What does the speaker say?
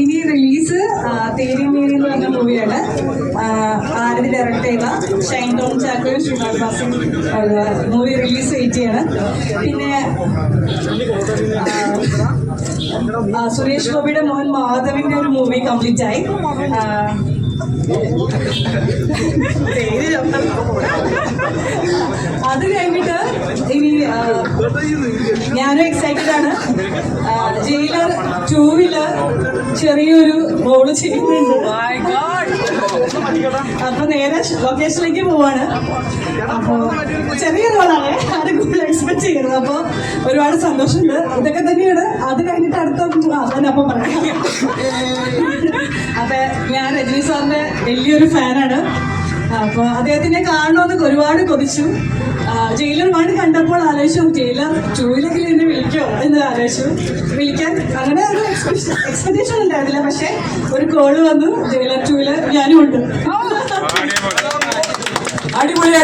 ഇനി റിലീസ് തേരിമേരി എന്ന് പറഞ്ഞ മൂവിയാണ് ആരതി ഡയറക്ട് ചെയ്ത ഷൈൻ ടോം ചാക്കോയും ശ്രീനാഥ് ബാസും മൂവി റിലീസ് ചെയ്യണം. പിന്നെ സുരേഷ് ഗോപിയുടെ മോഹൻ മാധവിന്റെ ഒരു മൂവി കംപ്ലീറ്റ് ആയി. അത് കഴിഞ്ഞിട്ട് ഇനി ഞാനും എക്സൈറ്റഡ് ആണ്. ജയിലർ ജയിലർ ടൂവിൽ ചെറിയൊരു റോൾ ചെയ്യുന്നുണ്ട്. അപ്പൊ നേരെ ലൊക്കേഷനിലേക്ക് പോവാണ്. അപ്പൊ ചെറിയ റോളാണ് അത് കൂടുതൽ എക്സ്പെക്ട് ചെയ്യരുത്. അപ്പൊ ഒരുപാട് സന്തോഷമുണ്ട്. ഇതൊക്കെ തന്നെയാണ്. അത് കഴിഞ്ഞിട്ട് അടുത്ത അപ്പൊ പറയാം. അപ്പൊ ഞാൻ രജനി സാറിന്റെ വലിയൊരു ഫാനാണ് അപ്പൊ അദ്ദേഹത്തിനെ കാണണമെന്ന് ഒരുപാട് കൊതിച്ചു. ജയിലർ വൺ കണ്ടപ്പോൾ ആലോചിച്ചു ജയിലർ ടൂവിലെങ്കിലും എന്നെ വിളിക്കോ എന്ന് ആലോചിച്ചു. വിളിക്കാൻ അങ്ങനെ ഒരു എക്സ്പെക്ടേഷൻ ഉണ്ടായിരുന്നില്ല പക്ഷെ ഒരു കോൾ വന്നു ജയിലർ ടൂയിലർ ഞാനും ഉണ്ട്. അടിപൊളിയായി